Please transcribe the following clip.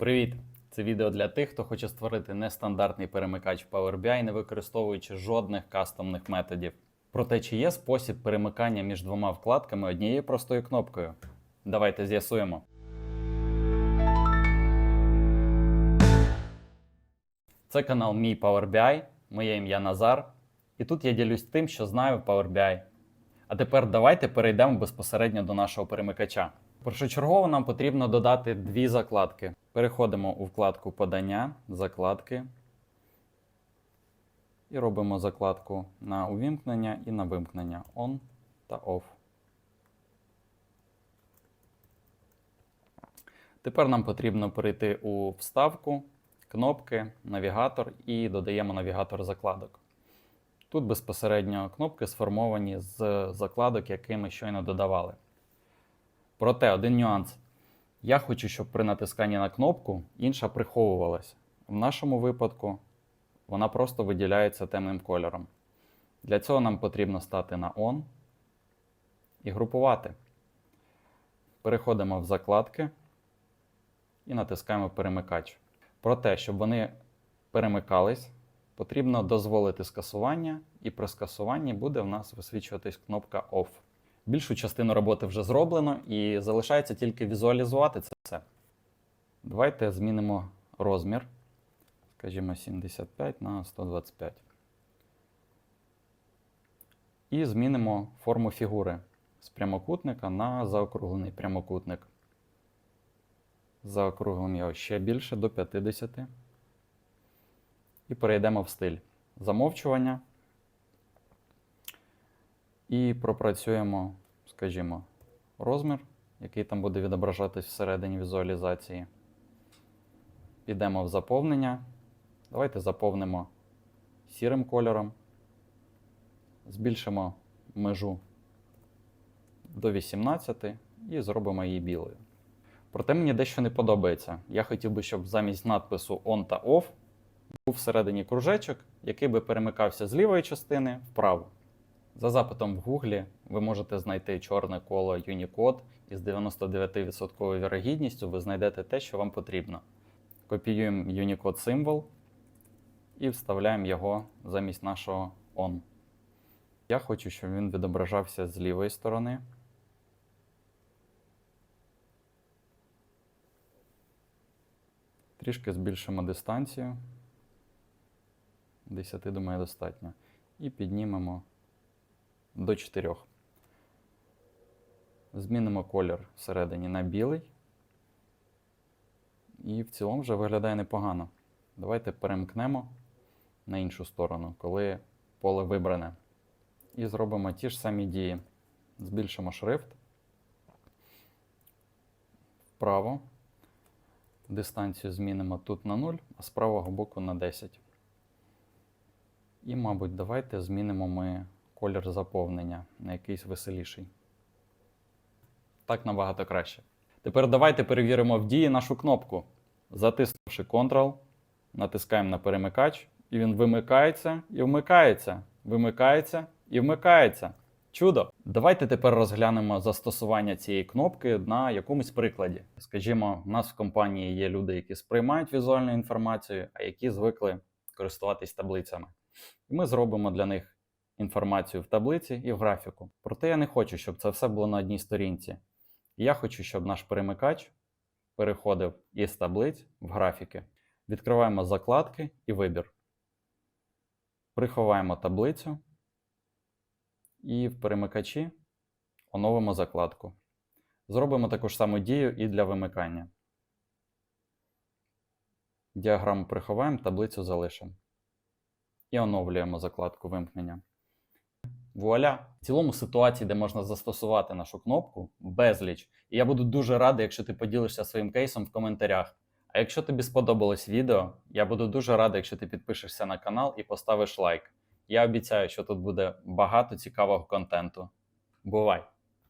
Привіт! Це відео для тих, хто хоче створити нестандартний перемикач Power BI, не використовуючи жодних кастомних методів. Проте, чи є спосіб перемикання між двома вкладками однією простою кнопкою? Давайте з'ясуємо. Це канал Мій Power BI, моє ім'я Назар, і тут я ділюсь тим, що знаю Power BI. А тепер давайте перейдемо безпосередньо до нашого перемикача. Першочергово нам потрібно додати дві закладки. Переходимо у вкладку Подання, закладки. І робимо закладку на увімкнення і на вимкнення On та Off. Тепер нам потрібно перейти у вставку, кнопки, навігатор і додаємо навігатор закладок. Тут безпосередньо кнопки сформовані з закладок, які ми щойно додавали. Проте один нюанс. Я хочу, щоб при натисканні на кнопку інша приховувалась. В нашому випадку вона просто виділяється темним кольором. Для цього нам потрібно стати на On і групувати. Переходимо в закладки і натискаємо перемикач. Проте, щоб вони перемикались, потрібно дозволити скасування, і при скасуванні буде в нас висвічуватись кнопка Off. Більшу частину роботи вже зроблено і залишається тільки візуалізувати це все. Давайте змінимо розмір, скажімо, 75 на 125. І змінимо форму фігури з прямокутника на заокруглений прямокутник. Заокруглимо його ще більше до 50. І перейдемо в стиль замовчування. І пропрацюємо, скажімо, розмір, який там буде відображатись всередині візуалізації. Підемо в заповнення. Давайте заповнимо сірим кольором. Збільшимо межу до 18 і зробимо її білою. Проте мені дещо не подобається. Я хотів би, щоб замість надпису On та Off був всередині кружечок, який би перемикався з лівої частини вправо. За запитом в Гуглі ви можете знайти чорне коло Unicode і з 99% вірогідністю ви знайдете те, що вам потрібно. Копіюємо Unicode символ і вставляємо його замість нашого ON. Я хочу, щоб він відображався з лівої сторони. Трішки збільшимо дистанцію. 10, думаю, достатньо. І піднімемо до 4. Змінимо колір всередині на білий. І в цілому вже виглядає непогано. Давайте перемкнемо на іншу сторону, коли поле вибране. І зробимо ті ж самі дії. Збільшимо шрифт. Вправо. Дистанцію змінимо тут на 0, а з правого боку на 10. І, мабуть, давайте змінимо ми колір заповнення на якийсь веселіший. Так набагато краще. Тепер давайте перевіримо в дії нашу кнопку. Затиснувши Ctrl, натискаємо на перемикач, і він вимикається і вмикається, вимикається і вмикається. Чудо! Давайте тепер розглянемо застосування цієї кнопки на якомусь прикладі. Скажімо, у нас в компанії є люди, які сприймають візуальну інформацію, а які звикли користуватись таблицями. І ми зробимо для них інформацію в таблиці і в графіку. Проте я не хочу, щоб це все було на одній сторінці. Я хочу, щоб наш перемикач переходив із таблиць в графіки. Відкриваємо закладки і вибір. Приховаємо таблицю. І в перемикачі оновимо закладку. Зробимо таку ж саму дію і для вимикання. Діаграму приховаємо, таблицю залишимо. І оновлюємо закладку вимкнення. Вуаля! В цілому ситуації, де можна застосувати нашу кнопку, безліч. І я буду дуже радий, якщо ти поділишся своїм кейсом в коментарях. А якщо тобі сподобалось відео, я буду дуже радий, якщо ти підпишешся на канал і поставиш лайк. Я обіцяю, що тут буде багато цікавого контенту. Бувай!